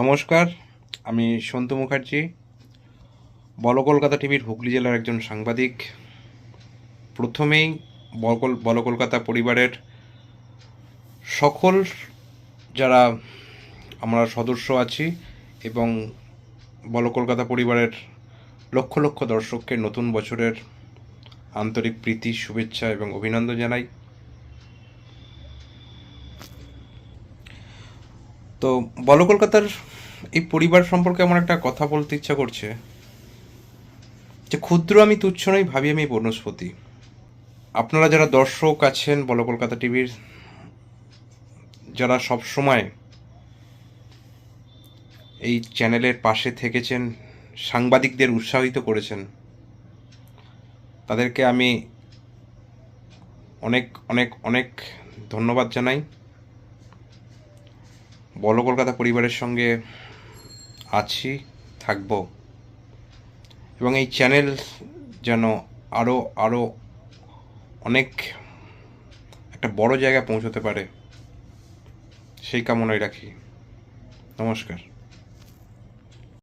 নমস্কার, আমি সন্তু মুখার্জি, বল কলকাতা টিভির হুগলি জেলার একজন সাংবাদিক। প্রথমেই বল বল কলকাতা পরিবারের সকল যারা আমরা সদস্য আছি এবং বল কলকাতা পরিবারের লক্ষ লক্ষ দর্শককে নতুন বছরের আন্তরিক প্রীতি, শুভেচ্ছা এবং অভিনন্দন জানাই। তো বল, কলকাতার এই পরিবার সম্পর্কে আমার একটা কথা বলতে ইচ্ছা করছে যে ক্ষুদ্র আমি, তুচ্ছ নই, ভাবি আমি বনস্পতি। আপনারা যারা দর্শক আছেন বল, কলকাতা টিভির, যারা সব সময় এই চ্যানেলের পাশে থেকেছেন, সাংবাদিকদের উৎসাহিত করেছেন, তাদেরকে আমি অনেক অনেক অনেক ধন্যবাদ জানাই। বল কলকাতা পরিবারের সঙ্গে আছি, থাকব। এবং এই চ্যানেল যেন আরও আরও অনেক একটা বড় জায়গায় পৌঁছতে পারে, সেই কামনায় রাখি। নমস্কার।